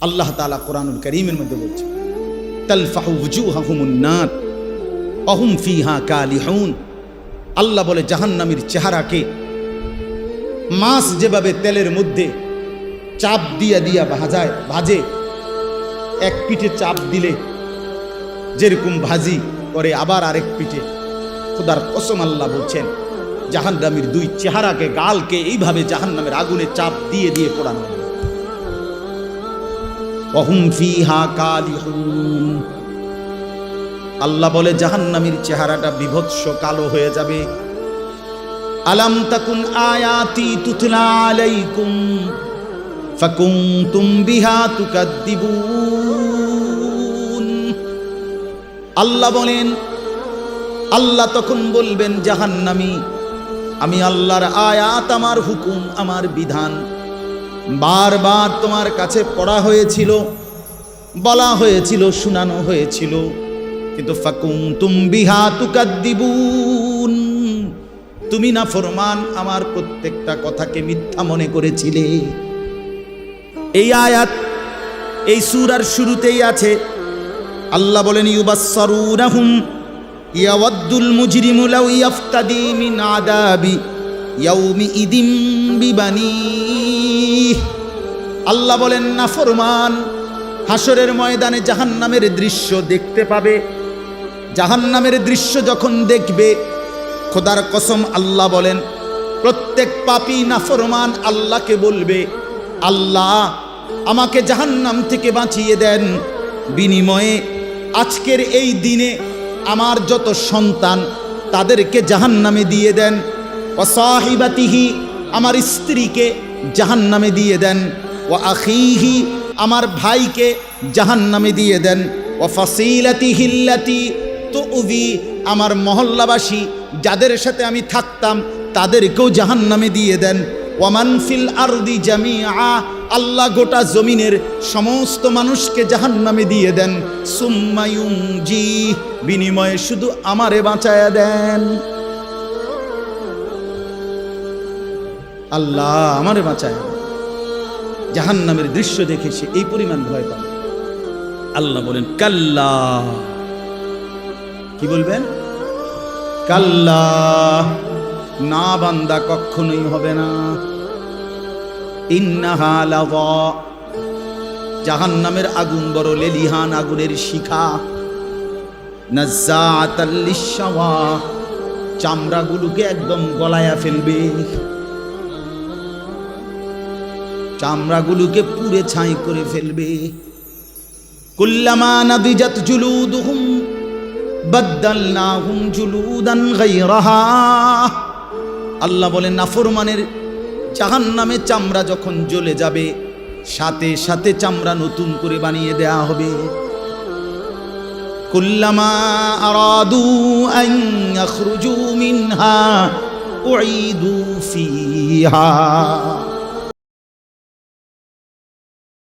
আল্লাহ তালা কোরআনুল করিমের মধ্যে বলছে অহুম আল্লাহ বলে, জাহান্নামীর চেহারাকে মাছ যেভাবে তেলের মধ্যে চাপ দিয়া দিয়া ভাজায়, ভাজে, এক পিঠে চাপ দিলে যেরকম ভাজি করে, আবার আরেক পিঠে খুদার কসম আল্লাহ বলছেন, জাহান্নামীর দুই চেহারাকে, গালকে এইভাবে জাহান্নামের আগুনে চাপ দিয়ে দিয়ে পোড়ানো। আল্লাহ বলে, জাহান্নামীর চেহারাটা বিভৎস, কালো হয়ে যাবে। আলাম তাকুন আয়াতি তুতলা আলাইকুম, ফাকুনতুম বিহা তুকাদ্দিবুন। আল্লাহ বলেন, আল্লাহ তখন বলবেন, জাহান্নামী, আমি আল্লাহর আয়াত, আমার হুকুম, আমার বিধান। বারবার তোমার কাছে পড়া হয়েছিল, বলা হয়েছিল, শোনানো হয়েছিল। কিন্তু ফাকুম তুম বিহা তুকাদ্দিবুন। তুমি না ফরমান আমার প্রত্যেকটা কথাকে মিথ্যা মনে করেছিলে। এই আয়াত, এই সূরার শুরুতেই আছে, আল্লাহ বলেন, ইউবাসসারুনাহুম, ইয়াওয়াদ্দুল মুজরিমু লাউ ইয়াফতাদি মিন আদাবি ইয়াউমি ইদিম আল্লাহ বলেন, না, ফরমান হাসরের ময়দানে জাহান্নামের দৃশ্য দেখতে পাবে। জাহান্নামের দৃশ্য যখন দেখবে, খোদার কসম আল্লাহ বলেন, প্রত্যেক পাপী নাফরমান আল্লাহকে বলবে, আল্লাহ, আমাকে জাহান্নাম থেকে বাঁচিয়ে দেন। বিনিময়ে আজকের এই দিনে আমার যত সন্তান, তাদেরকে জাহান্নামে দিয়ে দেন। অসাহিবাতিহি আমার স্ত্রীকে জাহান্নামে দিয়ে দেন। ও আখিহি, আমার ভাইকে জাহান্নামে দিয়ে দেন। ও ফসিলাতি হিল্লাতি তো উবি আমার মহল্লাবাসী যাদের সাথে আমি থাকতাম, তাদেরকেও জাহান্নামে দিয়ে দেন। ওয়ামান ফিল আরদি জামিআ, আল্লাহ গোটা জমিনের সমস্ত মানুষকে জাহান্নামে দিয়ে দেন। সুম্মায়ুম জি বিনিময়ে শুধু আমারে বাঁচায়া দেন। আল্লাহ আমারে বাঁচায়। জাহান্নামের দৃশ্য দেখে সে এই পরিমাণ ভয় পাবে আল্লাহ বলেন, কাল্লা। কি বলবেন? কাল্লা। না বান্দা কখনোই হবে না। ইন্নাহা লাযা। জাহান্নামের আগুন বড় লেলিহান আগুনের শিখা। চামড়াগুলোকে একদম গলায়া ফেলবে। চামড়াগুলোকে পুড়ে ছাই করে ফেলবে। কুল্লামা নাদিজাত জুলুদুহুম, বাদ্দালনাহুম জুলুদান গায়রাহা। আল্লাহ বলেন, নাফরমানের জাহান্নামে চামড়া যখন জ্বলে যাবে, সাথে সাথে চামড়া নতুন করে বানিয়ে দেয়া হবে। কুল্লামা আরাদু আন ইয়াখরুজু মিনহা, উঈদু ফিহা।